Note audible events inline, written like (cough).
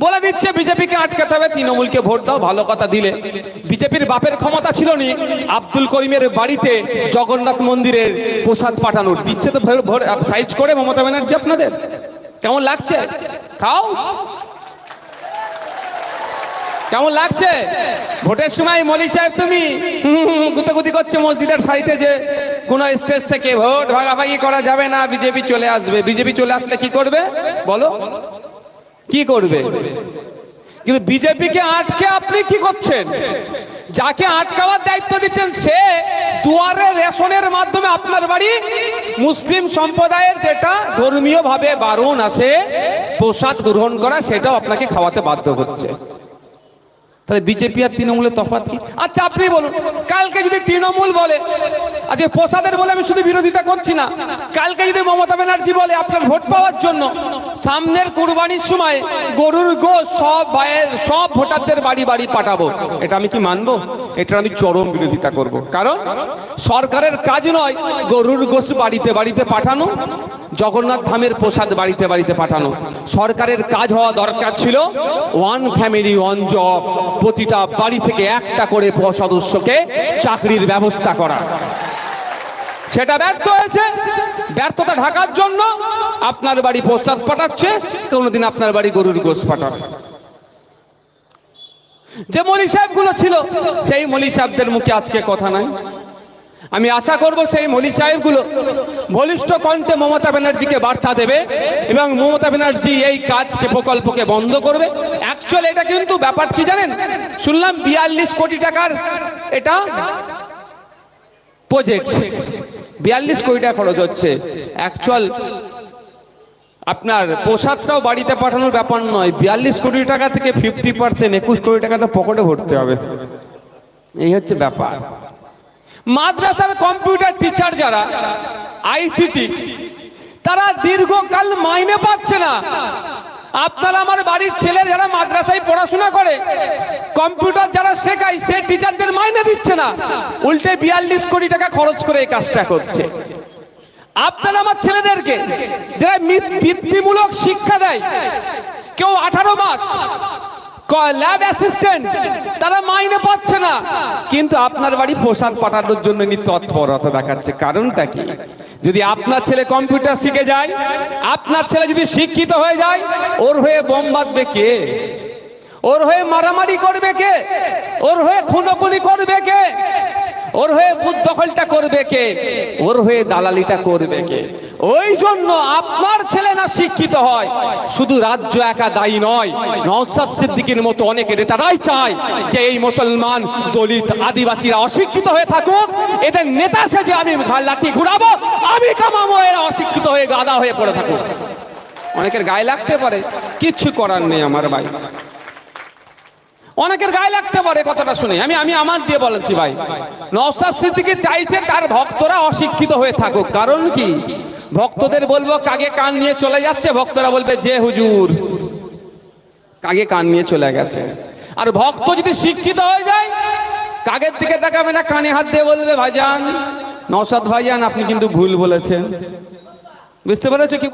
বলে দিচ্ছে, বিজেপিকে আটকাতে হবে, তৃণমূলকে ভোট দাও, ভালো কথা দিলে। বিজেপির বাপের ক্ষমতা ছিল নি, আব্দুল করিমের বাড়িতে জগন্নাথ মন্দিরের প্রসাদ পাঠানোর। দিচ্ছে তো সাইজ করে মমতা ব্যানার্জি আপনাদের। কেমন লাগছে? খাও। কেমন লাগছে? ভোটের সময় মলি সাহেব তুমি (laughs) গুতগুতি করছে মসজিদের সাইডে যে কোন স্টেজ থেকে ভোট ভাগাভাগি করা যাবে না, বিজেপি চলে আসবে। বিজেপি চলে আসলে কি করবে? বলো। কি করবে? কিন্তু বিজেপিকে আটকে আপনি কি করছেন? যাকে আটকাবার দায়িত্ব দিচ্ছেন সে দুয়ারে রেশনের মাধ্যমে আপনার বাড়ি, মুসলিম সম্প্রদায়ের যেটা ধর্মীয় ভাবে বারণ আছে, প্রসাদ গ্রহণ করা, সেটাও আপনাকে খাওয়াতে বাধ্য করছে। তাহলে বিজেপি আর তৃণমূলের তফাৎ কি? আচ্ছা আপনি বলুন, কালকে যদি তৃণমূল বলে আজকে প্রসাদের বলে আমি শুধু বিরোধিতা করছি না, কালকে যদি মমতা ব্যানার্জি বলে আপনার ভোট পাওয়ার জন্য সামনের কুরবানির সময় গরুর গো সব ভাইয়ের, সব ভোটারদের বাড়ি বাড়ি পাঠাবো। এটা আমি কি মানবো? এটা আমি চরম বিরোধিতা করব। কারণ সরকারের কাজ নয় গরুর গোস বাড়িতে বাড়িতে পাঠানো, জগন্নাথ ধামের প্রসাদ বাড়িতে বাড়িতে পাঠানো। সরকারের কাজ হওয়া দরকার ছিল ওয়ান ফ্যামিলি ওয়ান জব প্রতিটা বাড়ি থেকে একটা করে সদস্যকে চাকরির ব্যবস্থা করা। সেটা ব্যর্থ হয়েছে। ব্যর্থতা ঢাকার জন্য আপনার বাড়ি প্রস্তাব পাঠাচ্ছে, কোনোদিন আপনার বাড়ি গরুর গোস পাঠাবে যে মলি সাহেবগুলো ছিল, সেই মলি সাহেবদের মুখে আজকে কথা নাই। আমি আশা করব সেই মলি সাহেবগুলো বলিষ্ঠ কণ্ঠে মমতা ব্যানার্জিকে বার্তা দেবে এবং মমতা ব্যানার্জি এই কাজকে, প্রকল্পকে বন্ধ করবে। অ্যাকচুয়ালি এটা কিন্তু ব্যাপার কি জানেন? শুনলাম বিয়াল্লিশ কোটি টাকার এটা প্রজেক্ট বিয়াল্লিশ কোটি টাকা খরচ হচ্ছে। অ্যাকচুয়াল আপনার প্রসাদটাও বাড়িতে পাঠানোর ব্যাপার নয়। বিয়াল্লিশ কোটি টাকা থেকে ফিফটি পার্সেন্ট একুশ কোটি টাকা তো পকেটে ভরতে হবে। এই হচ্ছে ব্যাপার। মাদ্রাসার কম্পিউটার টিচার যারা আইসিটি তারা দীর্ঘকাল মাইনে পাচ্ছে না। আপনার আমার বাড়ির ছেলে যারা মাদ্রাসায় পড়াশোনা করে, কম্পিউটার যারা শেখায়, সে টিচারদের মাইনে দিচ্ছে না। উল্টে বিয়াল্লিশ কোটি টাকা খরচ করে এই কাজটা করছে। আপনার আমার ছেলেদেরকে, যারা বৃত্তিমূলক শিক্ষা দেয়, কেউ আঠারো মাস ল্যাব অ্যাসিস্ট্যান্ট তারা মাইনে পাচ্ছে না। কিন্তু আপনার বাড়ি প্রসাদ পাঠানোর জন্য নিত্য তৎপরতা দেখাচ্ছে। কারণটা কি? যদি আপনার ছেলে কম্পিউটার শিখে যায়, আপনার ছেলে যদি শিক্ষিত হয়ে যায়, ওর হয়ে বোম বাঁধবে কে? ওর হয়ে মারামারি করবে কে? ওর হয়ে খুনোখুনি করবে কে? ওর হয়ে বুথ দখলটা করবে কে? ওর হয়ে দালালিটা করবে কে? ওই জন্য আপনার ছেলে না শিক্ষিত হয়। শুধু রাজ্য একা দায়ী নয় নওসাদ সিদ্দিকের মতো অনেকে নেতারাই চায় যে এই মুসলমান দলিত আদিবাসীরা অশিক্ষিত হয়ে থাকুক। এদের নেতা সেজে আমি ঘা- লাঠি ঘুরাবো, আমি কামাবো, এরা অশিক্ষিত হয়ে গাদা হয়ে পড়ে থাকুক। অনেকের গায়ে লাগতে পারে, কিচ্ছু করার নেই আমার ভাই। অনেকের গায়ে লাগতে পারে, কথাটা শুনে। আমি আমি আমার দিয়ে বলেছি ভাই নওসাদ সিদ্দিকি চাইছে তার ভক্তরা অশিক্ষিত হয়ে থাকুক। কারণ কি? ভক্তদের বলব কাগে কান নিয়ে চলে যাচ্ছে? ভক্তরা বলবে, যে হুজুর। কাগে কান নিয়ে চলে গেছে? আর ভক্ত যদি শিক্ষিত হয়ে যায় কাগের দিকে তাকাবে না, কানে হাত দিয়ে বলবে, ভাইজান নসাদ ভাইজান, আপনি কিন্তু ভুল বলেছেন। বুঝতে পেরেছ কি